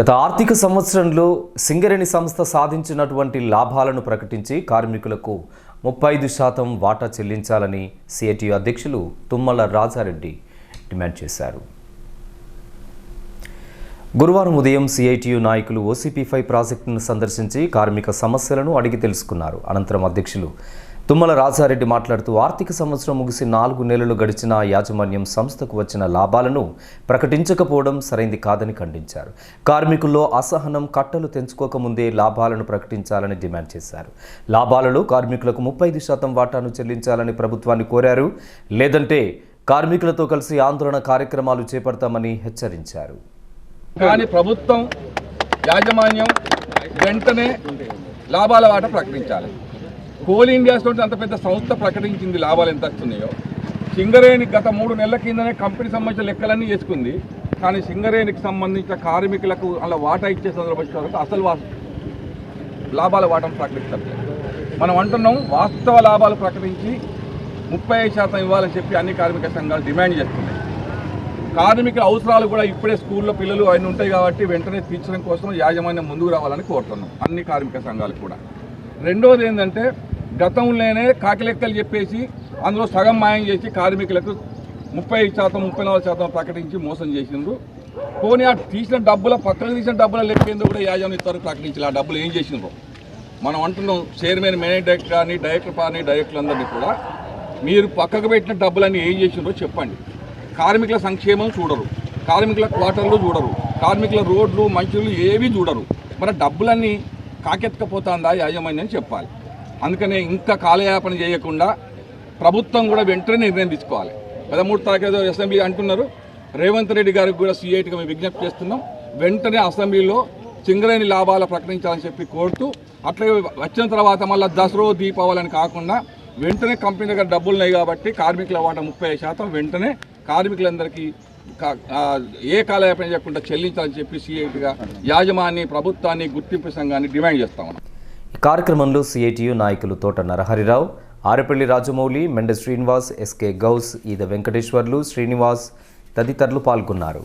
గత ఆర్థిక సంవత్సరంలో సింగరేణి సంస్థ సాధించినటువంటి లాభాలను ప్రకటించి కార్మికులకు ముప్పై ఐదు శాతం వాటా చెల్లించాలని సిఐటియు అధ్యక్షులు తుమ్మల రాజారెడ్డి డిమాండ్ చేశారు. గురువారం ఉదయం సిఐటియు నాయకులు ఓసీపీ ఫైవ్ ప్రాజెక్టును సందర్శించి కార్మిక సమస్యలను అడిగి తెలుసుకున్నారు. అనంతరం అధ్యక్షులు తుమ్మల రాజారెడ్డి మాట్లాడుతూ ఆర్థిక సంవత్సరం ముగిసి నాలుగు నెలలు గడిచిన యాజమాన్యం సంస్థకు వచ్చిన లాభాలను ప్రకటించకపోవడం సరైంది కాదని ఖండించారు. కార్మికుల్లో అసహనం కట్టలు తెంచుకోకముందే లాభాలను ప్రకటించాలని డిమాండ్ చేశారు. లాభాలలో కార్మికులకు ముప్పై ఐదు శాతం వాటాను చెల్లించాలని ప్రభుత్వాన్ని కోరారు. లేదంటే కార్మికులతో కలిసి ఆందోళన కార్యక్రమాలు చేపడతామని హెచ్చరించారు. కానీ ప్రభుత్వం యాజమాన్యం వెంటనే లాభాల వాట ప్రకటించాలి. కోల్ ఇండియాస్లో అంత పెద్ద సంస్థ ప్రకటించింది లాభాలు ఎంత వస్తున్నాయో. సింగరేణి గత మూడు నెలల కిందనే కంపెనీ సంబంధించిన లెక్కలన్నీ చేసుకుంది. కానీ సింగరేణికి సంబంధించిన కార్మికులకు అలా వాటా ఇచ్చే సందర్భం అసలు వా లాభాల వాటను ప్రకటిస్తారు మనం అంటున్నాం వాస్తవ లాభాలు ప్రకటించి ముప్పై శాతం ఇవ్వాలని చెప్పి అన్ని కార్మిక సంఘాలు డిమాండ్ చేస్తున్నాయి. కార్మిక అవసరాలు కూడా ఇప్పుడే స్కూల్లో పిల్లలు అన్నీ ఉంటాయి కాబట్టి వెంటనే తీర్చడం కోసం యాజమాన్యం ముందుకు రావాలని కోరుతున్నాం. అన్ని కార్మిక సంఘాలు కూడా. రెండోది ఏంటంటే గతంలోనే కాకిలెక్కలు చెప్పేసి అందులో సగం మాయం చేసి కార్మికులకు ముప్పై ఐదు శాతం ముప్పై నాలుగు శాతం ప్రకటించి మోసం చేసిండ్రు. పోనీ ఆ తీసిన డబ్బుల పక్కన తీసిన డబ్బుల లెక్కేందుకు కూడా యాజమాన్యం ఇస్తారు ప్రకటించాలి? ఆ డబ్బులు ఏం చేసిండ్రు? మనం అంటున్నాం చైర్మన్ మేనేజ్ డైరెక్టర్ కానీ డైరెక్టర్ కానీ డైరెక్టర్లందరినీ కూడా మీరు పక్కకు పెట్టిన డబ్బులన్నీ ఏం చేసిండ్రో చెప్పండి. కార్మికుల సంక్షేమం చూడరు. కార్మికుల క్వార్టర్లు చూడరు. కార్మికుల రోడ్లు మంచులు ఏవి చూడరు. మరి డబ్బులన్నీ కాకెత్తకపోతుందా యాజమాన్యం చెప్పాలి. అందుకనే ఇంకా కాలయాపన చేయకుండా ప్రభుత్వం కూడా వెంటనే నిర్ణయం తీసుకోవాలి. పదమూడు తారీఖు అసెంబ్లీ అంటున్నారు. రేవంత్ రెడ్డి గారికి కూడా సీఐటీగా మేము విజ్ఞప్తి చేస్తున్నాం. వెంటనే అసెంబ్లీలో చింగరేని లాభాలు ప్రకటించాలని చెప్పి కోరుతూ అట్లాగే వచ్చిన తర్వాత మళ్ళీ దసరా దీపావళి అని కాకుండా వెంటనే కంపెనీ దగ్గర డబ్బులు ఉన్నాయి కాబట్టి కార్మికుల వాటా ముప్పై శాతం వెంటనే కార్మికులందరికీ ఏ కాలయాపన చేయకుండా చెల్లించాలని చెప్పి సీఐటీగా యాజమాన్య ప్రభుత్వాన్ని గుర్తింపు సంఘాన్ని డిమాండ్ చేస్తా ఉన్నాం. కార్యక్రమంలో సిఐటియు నాయకులు తోట నరహరిరావు ఆరపల్లి రాజమౌళి మెండ శ్రీనివాస్ ఎస్కే గౌస్ ఈద వెంకటేశ్వర్లు శ్రీనివాస్ తదితరులు పాల్గొన్నారు.